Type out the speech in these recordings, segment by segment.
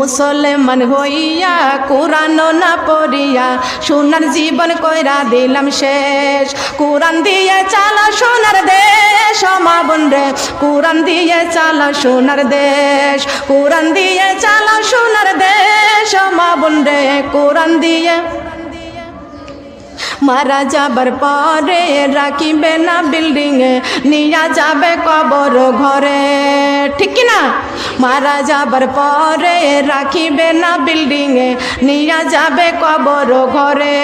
মুসলমান হইয়া কোরআন না পড়িয়া সোনার জীবন কইরা দিলাম শেষ। কোরআন দিয়ে চালা সোনার দেশ মা বোন রে, কোরআন দিয়ে চালা সোনার দেশ। কোরআন দিয়ে চালা সোনার দেশ মা বোন রে, কোরআন দিয়ে। মারা যাবার পরে রাখিবে না বিল্ডিং নিয়া যাবে কবর ঘরে। ঠিক না মারা যাবার পরে রাখিবে না বিল্ডিংয়ে নিয়া যাবে কবর ঘরে।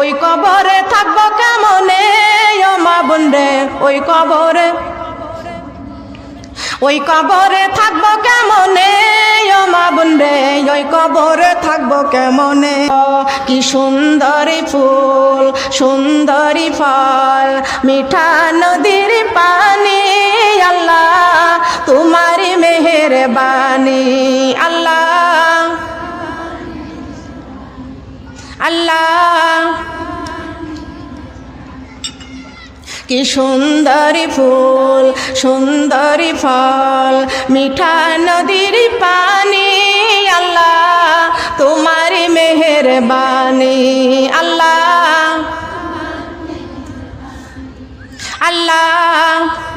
ওই কবরে থাকব কেমনে মা বোন রে ওই কবরে ওই কবরে থাকব কেমনে ও মা বোন রে ওই কবরে থাকব কেমনে? কি সুন্দরী ফুল, সুন্দরী ফল, মিঠা নদীর পানি, আল্লাহ তোমারি মেহেরবানি, আল্লাহ। আল্লাহ। কি সুন্দরী ফুল, সুন্দরী ফল, মিঠা নদীর পানি, আল্লাহ। তোমার মেহেরবানি, আল্লাহ। আল্লাহ।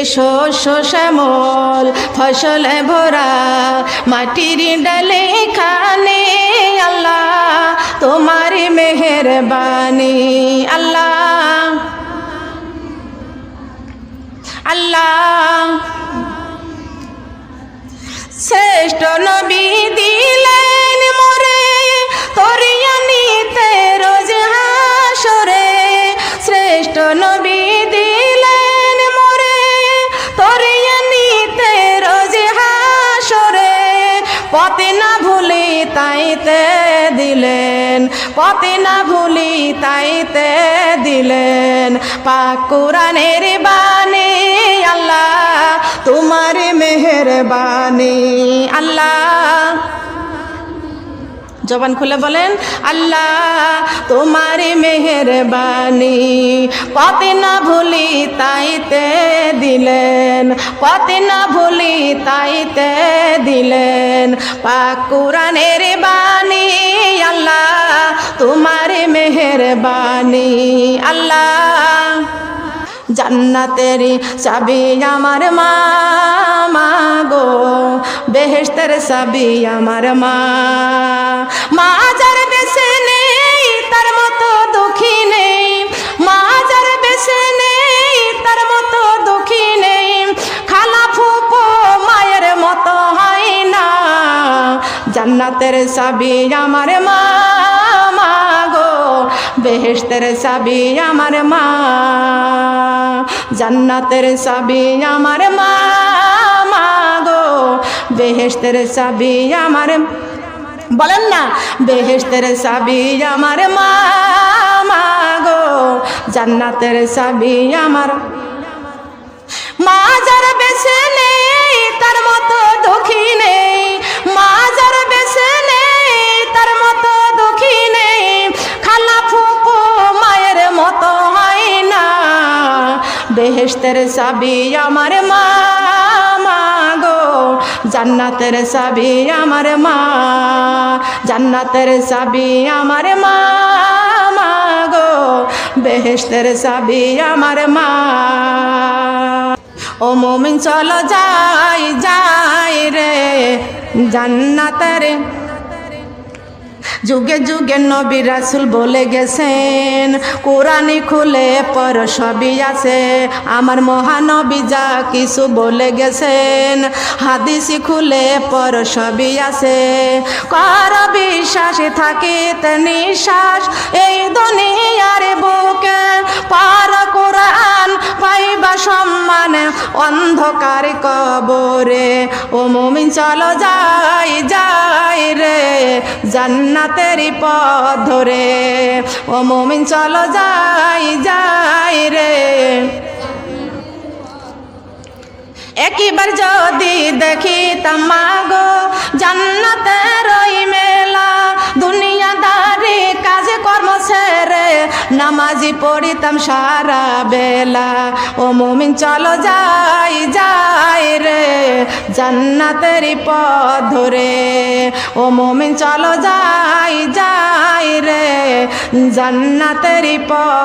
এসো শ্যামল ফসলে ভরা মাটির ডালে খানে। আল্লাহ তোমার মেহরবানি। আল্লাহ আল্লাহ শ্রেষ্ঠ পথে না ভুলি তাইতে দিলেন। পাক কোরআনের বাণী, আল্লাহ তোমার মেহেরবানি আল্লাহ। জবান খুলে বলেন, আল্লাহ তোমার মেহেরবানি পথে না ভুলি তাইতে দিলেন। পথে না ভুলি তাইতে দিলেন। পাক কোরআনের বাণী মেহেরবানি আল্লাহ, জান্নাতের চাবি আমার মা গো বেহেস্তের চাবি আমার মা। মা যার বেছে নেই, তার মতো দুঃখী নেই। মা যার বেছে নেই, তার মতো দুঃখী নেই। খালা ফুপো মায়ের মতো হয় না, জান্নাতের চাবি আমার মা বেহেস্তের চাবি আমার মা, জান্নাতের চাবি আমার মা গো। বেহেস্তের চাবি আমার বলেন না বেহেস্তের চাবি আমার মা গো। জান্নাতের চাবি আমার মা, যার বেছে নেই, তার মতো দুঃখী বেহেস্তের চাবি আমার মা গো। জান্নাতের চাবি আমার মা। জান্নাতের চাবি আমার মা মা গো। বেহেস্তের চাবি আমার মা। ও মোমিন চলো যাই যাই রে। জান্নাতের যুগে যুগে নবী রাসুল বলে গেছেন কোরআনি খুলে পর সবই আছে। আমার মহানবী যা কিছু বলে গেছেন হাদিসি খুলে পর সবই আছে। কর বিশ্বাসে থাকিতে নিঃশ্বাস, এই দুনিয়ার বুকে পার সম্মান অন্ধকার কবরে। ও মুমিন, চলো যাই যাই রে, জান্নাতের পথ ধরে। ও মুমিন, চলো যাই যাই রে। একবার যদি দেখি তামাগো জান্নাতের ওই পড়িতাম সারা বেলা। ও মমিন, চলো যাই যাই রে, জান্নাতের পথ ধরে। ও মমিন, চলো যাই যাই রে, জান্নাতের পথ